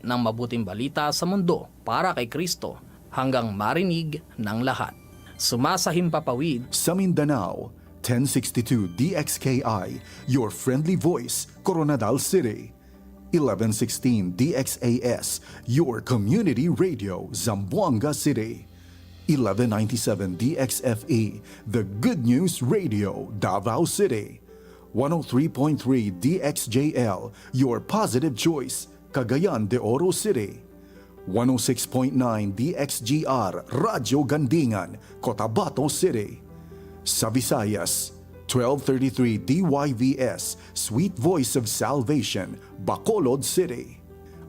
ng mabuting balita sa mundo para kay Kristo hanggang marinig ng lahat. Sumasahim papawid Sa Mindanao, 1062 DXKI, your friendly voice, Coronadal City. 1116 DXAS, your community radio, Zamboanga City. 1197 DXFE, the Good News Radio, Davao City. 103.3 DXJL, your positive choice, Cagayan de Oro City. 106.9 DXGR Radyo Gandingan, Cotabato City. Sa Visayas, 1233 DYVS Sweet Voice of Salvation, Bacolod City.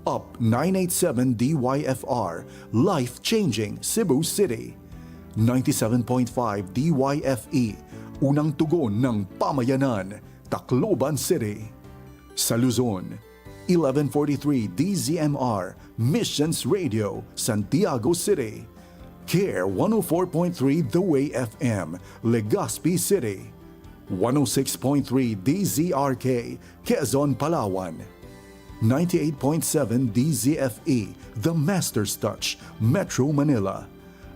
Up 987 DYFR Life Changing Cebu City. 97.5 DYFE Unang Tugon ng Pamayanan, Tacloban City. Sa Luzon, 1143 DZMR Missions Radio, Santiago City. Care 104.3 The Way FM, Legazpi City. 106.3 DZRK, Quezon, Palawan. 98.7 DZFE, The Master's Touch, Metro Manila.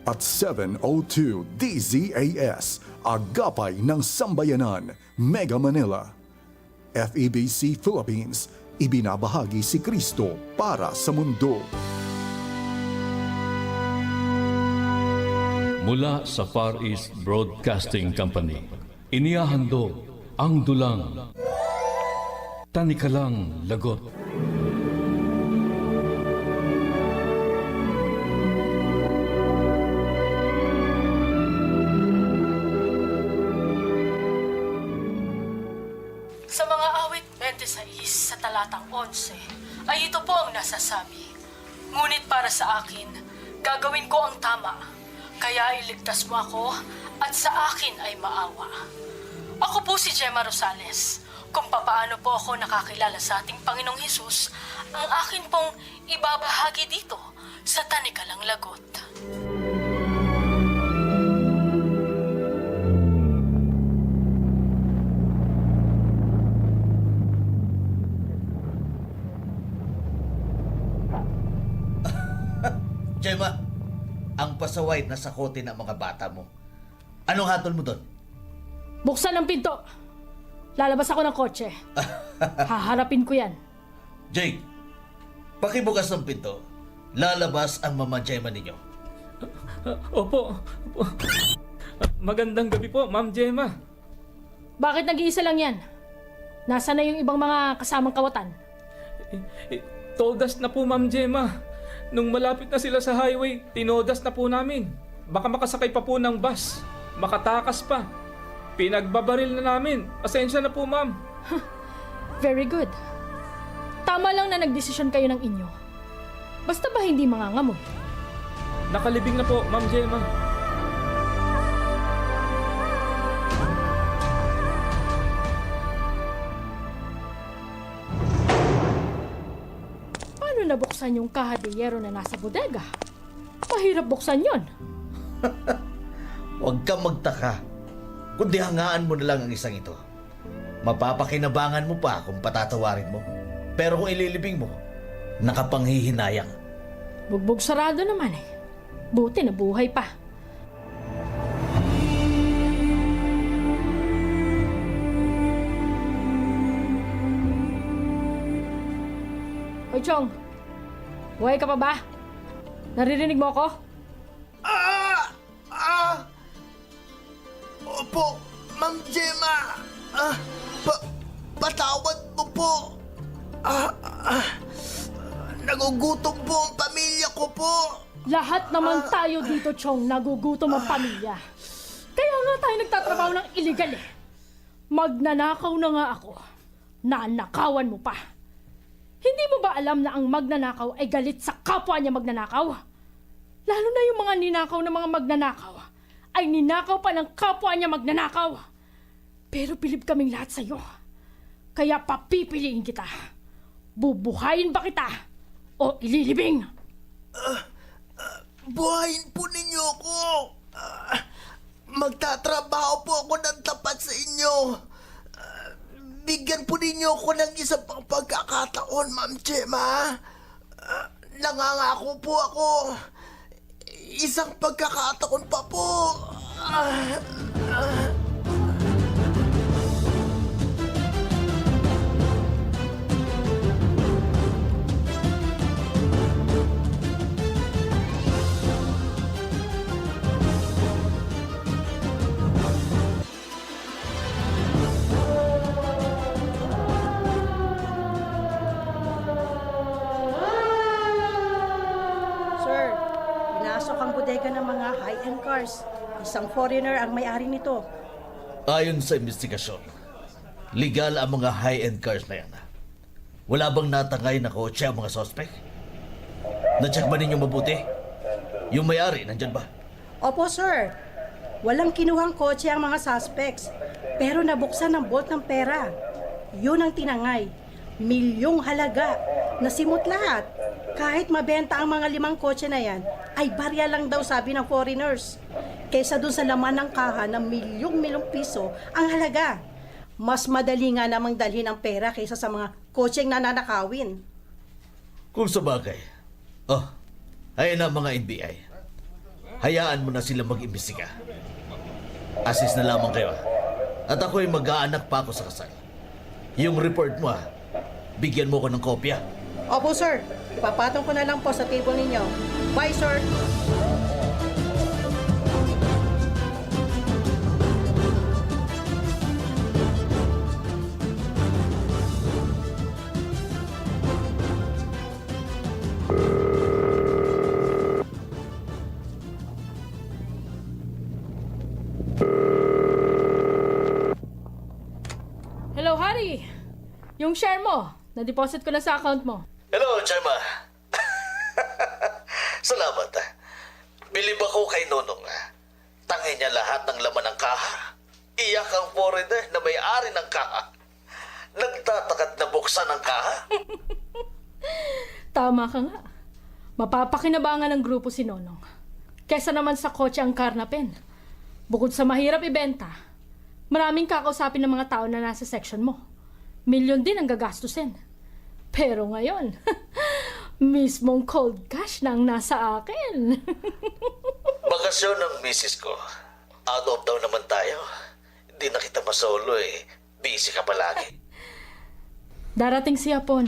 At 702 DZAS, Agapay ng Sambayanan, Mega Manila. FEBC Philippines, ibinabahagi si Kristo para sa mundo. Mula sa Far East Broadcasting Company, inihahandog ang dulang Tanikalang Lagot. Kaya iligtas mo ako at sa akin ay maawa. Ako po si Gemma Rosales. Kung papaano po ako nakakilala sa ating Panginoong Hesus, ang akin pong ibabahagi dito sa Tanikalang Lagot. Gemma, pasaway na sakote ng mga bata mo. Anong hatol mo doon? Buksan ang pinto! Lalabas ako ng kotse. Haharapin ko yan. Jake, pakibukas ng pinto. Lalabas ang mama Gemma ninyo. Opo. Opo. Magandang gabi po, Ma'am Gemma. Bakit nag-iisa lang yan? Nasa na yung ibang mga kasamang kawatan? Eh, Todas na po, Ma'am Gemma. Nung malapit na sila sa highway, tinodas na po namin. Baka makasakay pa po ng bus. Makatakas pa. Pinagbabaril na namin. Asensya na po, Ma'am. Very good. Tama lang na nagdesisyon kayo ng inyo. Basta ba hindi mangangamoy? Nakalibing na po, Ma'am Gemma. Nabuksan yung kahadiyero na nasa bodega? Mahirap buksan yon. Huwag kang magtaka. Kundi hangaan mo na lang ang isang ito. Mapapakinabangan mo pa kung patatawarin mo. Pero kung ililibing mo, nakapanghihinayang. Bugbog sarado naman eh. Buti na buhay pa. Hoy, Chong. Buhay ka pa ba? Naririnig mo ako? Ah! Ah! Opo, Ma'am Gemma! Ah, pa patawad mo po! Ah, ah, nagugutom po ang pamilya ko po! Lahat naman tayo dito, Chong, nagugutom ang pamilya. Kaya nga tayo nagtatrabaho ng illegal eh. Magnanakaw na nga ako. Nanakawan mo pa. Hindi mo ba alam na ang magnanakaw ay galit sa kapwa niya magnanakaw? Lalo na yung mga ninakaw ng mga magnanakaw ay ninakaw pa ng kapwa niya magnanakaw. Pero bilib kaming lahat sa'yo. Kaya papipiliin kita. Bubuhayin ba kita o ililibing? Buhayin po ninyo ako! Ah, magtatrabaho po ako ng tapat sa inyo! Bigyan po ninyo ako ng isa pang pagkakataon, Ma'am Gemma! Ah, Nangangako po ako. Isang pagkakataon pa po. Ah, Sir, cars. Isang foreigner ang may-ari nito. Ayon sa investigasyon, legal ang mga high-end cars na yan. Wala bang natangay na kotse ang mga sospek? Na-check ba ninyo mabuti? Yung may-ari, nandyan ba? Opo, sir. Walang kinuhang kotse ang mga suspects. Pero nabuksan ng bolt ng pera. Yun ang tinangay. Milyong halaga. Nasimot lahat. Kahit mabenta ang mga limang kotse na yan, ay barya lang daw sabi ng foreigners. Kesa dun sa laman ng kaha ng milyong-milyong piso ang halaga. Mas madali nga namang dalhin ang pera kaysa sa mga kotseng nananakawin. Kung sa bagay. Oh, ayun na mga NBI. Hayaan mo na sila mag-imbestiga. Assist na lamang kayo. ah. At ako'y mag-aanak pa ako sa kasal. Yung report mo, ah, bigyan mo ko ng kopya. Opo, sir. Ipapatong ko na lang po sa table ninyo. Bye, sir. Hello, Harry. Yung share mo, na-deposit ko na sa account mo. Hello, Chema. Salamat. ah. Bilib ako kay Nonong. ah. Tangay niya lahat ng laman ng kaha. Iyak ang foreigner na may-ari ng kaha. Nagtatakat na buksan ang kaha. Tama ka nga. Mapapakinabangan ng grupo si Nonong. Kesa naman sa kotse ang karnapin. Bukod sa mahirap ibenta, maraming kakausapin ng mga tao na nasa section mo. Milyon din ang gagastusin. Pero ngayon, mismong cold cash na ang nasa akin. Bakasyon ng misis ko. Out of town naman tayo. Hindi na kita masolo eh. Busy ka palagi. Darating si Hapon.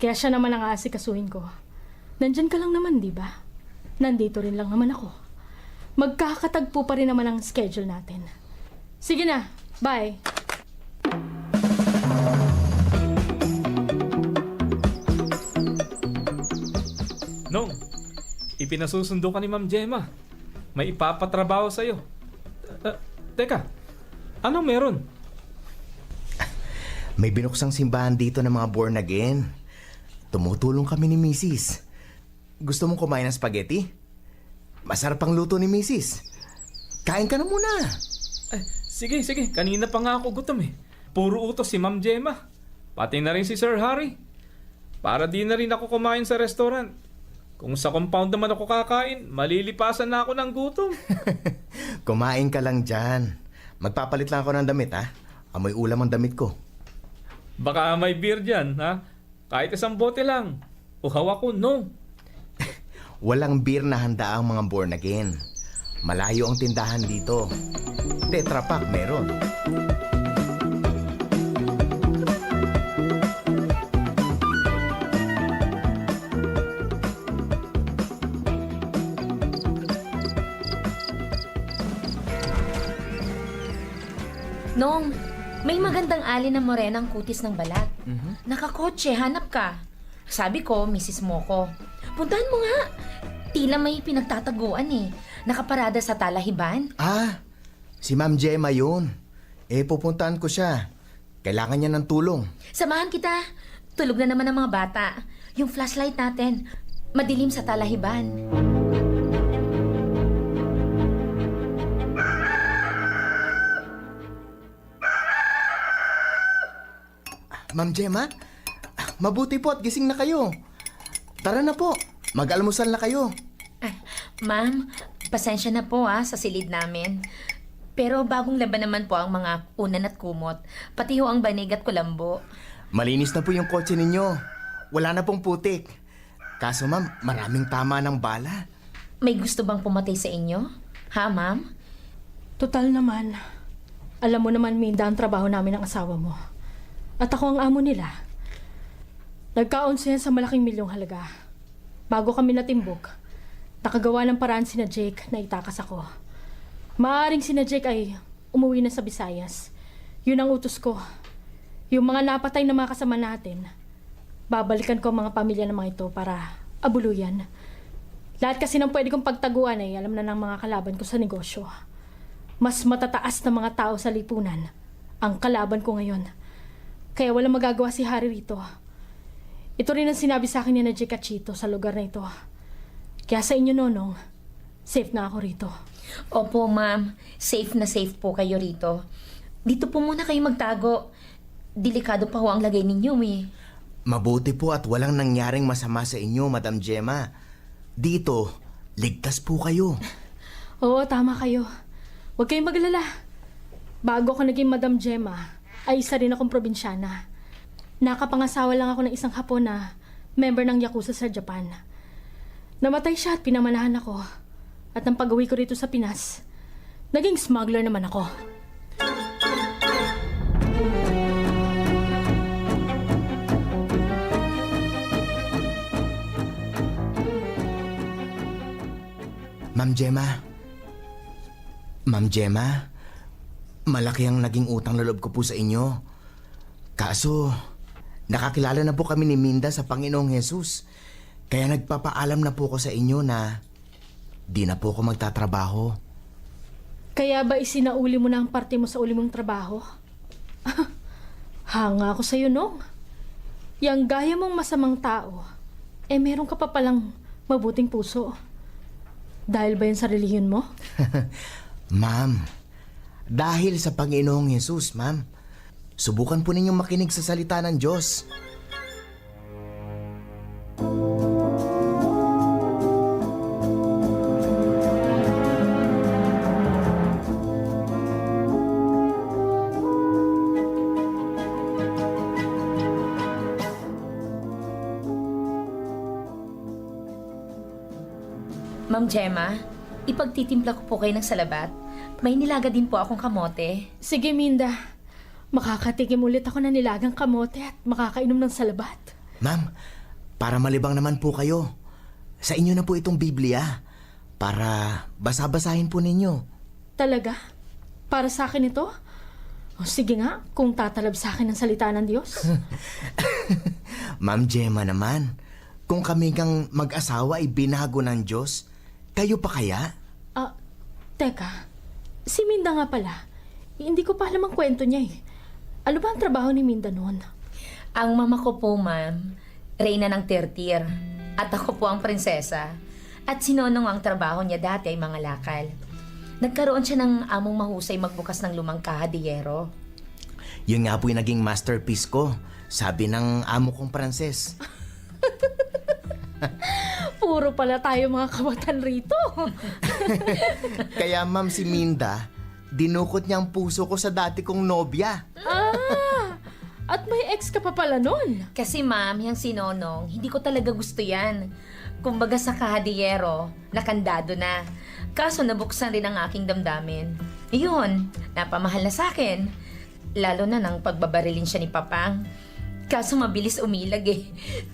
Kaya siya naman ang aasikasuhin ko. Nandyan ka lang naman, di ba? Nandito rin lang naman ako. Magkakatagpo pa rin naman ang schedule natin. Sige na, bye. Nong, ipinasusundo ka ni Ma'am Gemma. May ipapatrabaho sa'yo. Uh, teka, anong meron? May binuksang simbahan dito ng mga born again. Tumutulong kami ni Mrs. Gusto mong kumain ng spaghetti? Masarap ang luto ni Mrs. Kain ka na muna. Ay, sige, sige. Kanina pa nga ako gutom eh. Puro utos si Ma'am Gemma. Pati na rin si Sir Harry. Para di na rin ako kumain sa restaurant. Kung sa compound naman ako kakain, malilipasan na ako ng gutom. Kumain ka lang dyan. Magpapalit lang ako ng damit, ha? Amoy ulam ang damit ko. Baka may beer dyan, ha? Kahit isang bote lang. Uhaw ako, no. Walang beer na handa ang mga born again. Malayo ang tindahan dito. Tetra Pak meron. May magandang alin na morenang kutis ng balat. Nakakotse, hanap ka. Sabi ko, Mrs. Moko. Puntahan mo nga. Tila may pinagtataguan eh. Nakaparada sa talahiban. Ah, si Ma'am Gemma yun. Eh, pupuntahan ko siya. Kailangan niya ng tulong. Samahan kita. Tulog na naman ang mga bata. Yung flashlight natin. Madilim sa talahiban. Ma'am Gemma, mabuti po at gising na kayo. Tara na po, mag-almusal na kayo. Ah, ma'am, pasensya na po ah sa silid namin. Pero bagong laban naman po ang mga unan at kumot. Pati ho ang banig at kulambo. Malinis na po yung kotse ninyo. Wala na pong putik. Kaso ma'am, maraming tama ng bala. May gusto bang pumatay sa inyo? Ha, ma'am? Total naman. Alam mo naman, Minda, ang trabaho namin ng asawa mo. At ako ang amo nila. Nagkaunsa yan sa malaking milyong halaga. Bago kami natimbok, nakagawa ng paraan sina Jake na itakas ako. Maaring sina Jake ay umuwi na sa Visayas. Yun ang utos ko. Yung mga napatay na mga kasama natin, babalikan ko ang mga pamilya ng mga ito para abuluyan. Lahat kasi ng pwede kong pagtaguan ay alam na ng mga kalaban ko sa negosyo. Mas matataas na mga tao sa lipunan ang kalaban ko ngayon. Kaya walang magagawa si Harry rito. Ito rin ang sinabi sa akin ni na Jake Chito sa lugar na ito. Kaya sa inyo, Nonong, safe na ako rito. Opo, ma'am. Safe na safe po kayo rito. Dito po muna kayo magtago. Delikado pa ho ang lagay ninyo eh. Mabuti po at walang nangyaring masama sa inyo, Madam Gemma. Dito, ligtas po kayo. Oo, tama kayo. Huwag kayong maglala. Bago ako naging Madam Gemma, ay isa rin akong probinsyana. Nakapangasawa lang ako ng isang hapon na member ng Yakuza sa Japan. Namatay siya at pinamanahan ako. At nang pag-uwi ko rito sa Pinas, naging smuggler naman ako. Ma'am Gemma. Ma'am Gemma, malaki ang naging utang na loob ko po sa inyo. Kaso, nakakilala na po kami ni Minda sa Panginoong Jesus. Kaya nagpapaalam na po ko sa inyo na di na po ako magtatrabaho. Kaya ba isinauli mo na ang parte mo sa uli mong trabaho? Hanga ako sa'yo, Nong. Yang gaya mong masamang tao, eh meron ka pa palang mabuting puso. Dahil ba yan sa relihiyon mo? Ma'am, dahil sa Panginoong Jesus, ma'am, subukan po ninyong makinig sa salita ng Diyos. Ma'am Gemma, ipagtitimpla ko po kayo ng salabat. May nilaga din po akong kamote. Sige, Minda. Makakatikim ulit ako ng nilagang kamote at makakainom ng salabat. Ma'am, para malibang naman po kayo, sa inyo na po itong Biblia. Para basa-basahin po ninyo. Talaga? Para sa akin ito? O sige nga, kung tatalab sa akin ang salita ng Diyos. Ma'am Gemma naman, kung kami kang mag-asawa ay binago ng Diyos, kayo pa kaya? Ah, teka. Si Minda nga pala. Hindi ko pa alam ang kwento niya eh. Ano ba ang trabaho ni Minda noon? Ang mama ko po, ma'am, reyna ng tertier. At ako po ang prinsesa. At sinonong ang trabaho niya dati ay mga lakal. Nagkaroon siya ng among mahusay magbukas ng lumang kahadiyero. Yun nga po yung naging masterpiece ko, sabi ng amo kong Pranses. Puro pala tayo mga kabatan rito. Kaya ma'am si Minda, dinukot niya ang puso ko sa dati kong nobya. ah, at may ex ka pa pala noon. Kasi ma'am, yung sinonong, hindi ko talaga gusto yan. Kumbaga sa kahadiyero, nakandado na. Kaso nabuksan rin ang aking damdamin. Iyon, napamahal na sa akin. Lalo na nang pagbabarilin siya ni Papang. Kaso mabilis umilag eh.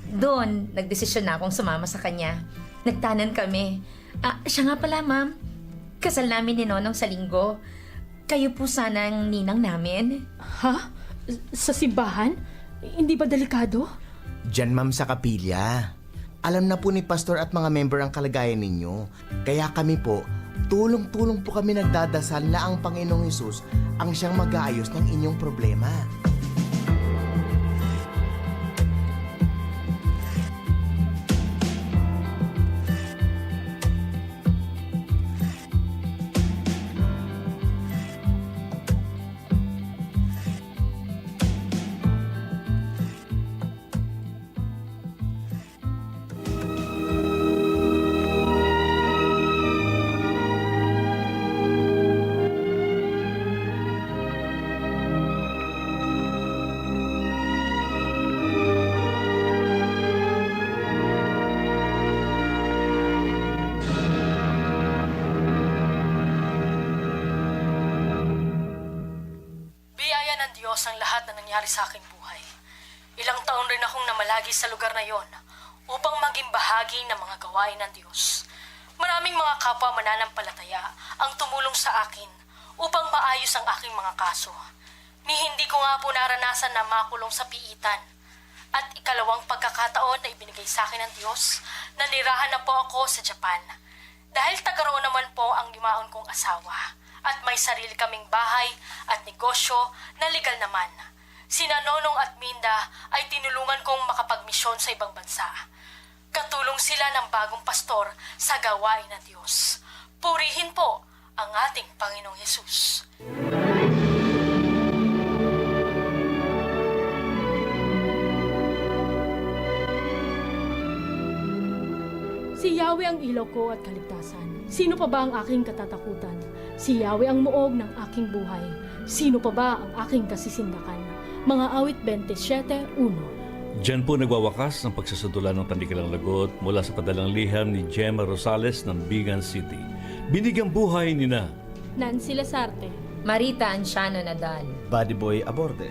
Doon, nagdesisyon na akong sumama sa kanya. Nagtanan kami. Ah, siya nga pala ma'am. Kasal namin ni Nonong sa linggo. Kayo po sana ang ninang namin. Ha? Sa simbahan? Hindi ba delikado? Diyan ma'am sa kapilya. Alam na po ni Pastor at mga member ang kalagayan ninyo. Kaya kami po, tulong-tulong po kami nagdadasal na ang Panginoong Yesus ang siyang mag-aayos ng inyong problema. Nangyari sa aking buhay. Ilang taon rin akong namalagi sa lugar na yon upang maging bahagi ng mga gawain ng Diyos. Maraming mga kapwa mananampalataya ang tumulong sa akin upang maayos ang aking mga kaso. Ni hindi ko nga po naranasan na makulong sa piitan. At ikalawang pagkakataon na ibinigay sa akin ng Diyos, nanirahan na po ako sa Japan. Dahil tagaroon naman po ang limaon kong asawa at may sarili kaming bahay at negosyo na legal naman. Sina Nonong at Minda ay tinulungan kong makapagmisyon sa ibang bansa. Katulong sila ng bagong pastor sa gawain ng Diyos. Purihin po ang ating Panginoong Yesus. Si Yahweh ang ilaw ko at kaligtasan. Sino pa ba ang aking katatakutan? Si Yahweh ang muog ng aking buhay. Sino pa ba ang aking kasisindakan? Mga awit 27.1 Diyan po nagwawakas ang pagsasadula ng Tandikalang Lagot mula sa padalang liham ni Gemma Rosales ng Bigan City. Binigyang buhay ni na Nancy Lasarte. Marita Anciano Nadal. Buddy Boy Aborde.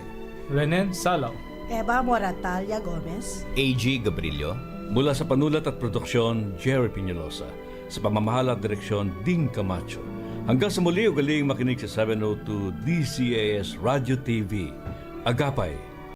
Renen Salaw. Eva Moratalia Gomez. AG Gabrilio. mula sa panulat at produksyon Jerry Piñalosa. Sa pamamahala at direksyon Ding Camacho. Hanggang sa muli ugaling makinig sa 702 DCAS Radio TV. Agapay